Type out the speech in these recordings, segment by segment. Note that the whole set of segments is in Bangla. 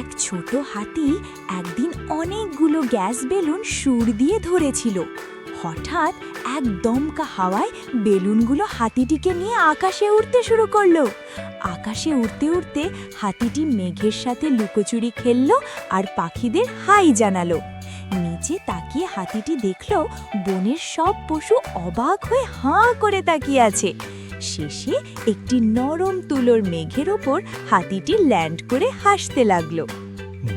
এক ছোট হাতি একদিন অনেকগুলো গ্যাস বেলুন সুর দিয়ে ধরেছিল। হঠাৎ এক দমকা হাওয়ায় বেলুনগুলো হাতিটিকে নিয়ে আকাশে উড়তে শুরু করল। আকাশে উড়তে উড়তে হাতিটি মেঘের সাথে লুকোচুরি খেললো আর পাখিদের হাই জানালো। নিচে তাকিয়ে হাতিটি দেখল বনের সব পশু অবাক হয়ে হাঁ করে তাকিয়ে আছে। শেষে একটি নরম তুলোর মেঘের ওপর হাতিটি ল্যান্ড করে হাসতে লাগল।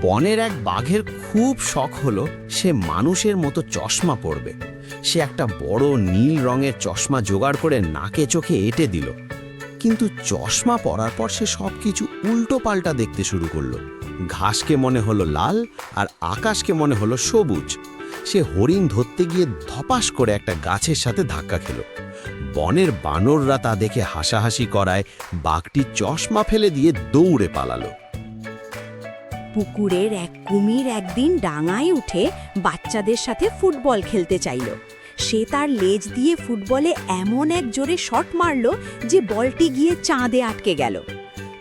বনের এক বাঘের খুব শখ হলো সে মানুষের মতো চশমা পরবে। সে একটা বড় নীল রঙের চশমা জোগাড় করে নাকে চোখে এঁটে দিল। কিন্তু চশমা পরার পর সে সব কিছু উল্টো পাল্টা দেখতে শুরু করল। ঘাসকে মনে হলো লাল আর আকাশকে মনে হলো সবুজ। সে হরিণ ধরতে গিয়ে ধপাস করে একটা গাছের সাথে ধাক্কা খেল। বনের বানররা তা দেখে হাসাহাসি করায় বাঘটি চশমা ফেলে দিয়ে দৌড়ে পালালো। পুকুরের এক কুমির একদিন ডাঙায় উঠে বাচ্চাদের সাথে ফুটবল খেলতে চাইল। সে তার লেজ দিয়ে ফুটবলে এমন এক জোরে শট মারল যে বলটি গিয়ে চাঁদে আটকে গেল।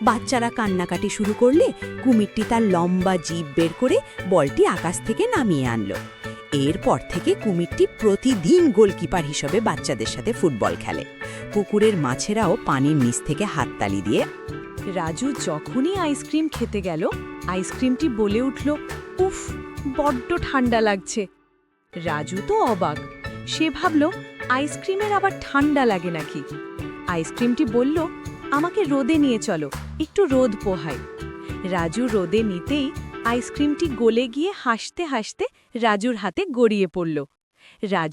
বাচ্চারা কান্নাকাটি শুরু করলে কুমিরটি তার লম্বা জিভ বের করে বলটি আকাশ থেকে নামিয়ে আনলো। এরপর থেকে কুমিরটি প্রতিদিন গোলকিপার হিসেবে বাচ্চাদের সাথে ফুটবল খেলে। পুকুরের মাছেরাও পানির নিচ থেকে হাততালি দিয়ে, রাজু, যখনই আইসক্রিম খেতে গেল, আইসক্রিমটি বলে উঠল, উফ, বড্ড ঠান্ডা লাগছে। রাজু তো অবাক। সে ভাবল, আইসক্রিমের আবার ঠান্ডা লাগে নাকি? আইসক্রিমটি বলল, আমাকে রোদে নিয়ে চলো, একটু রোদ পোহাই রাজু রোদে নিতেই আইসক্রিমটি গলে গিয়ে হাসতে হাসতে রাজুর হাতে গড়িয়ে পড়ল। রাজু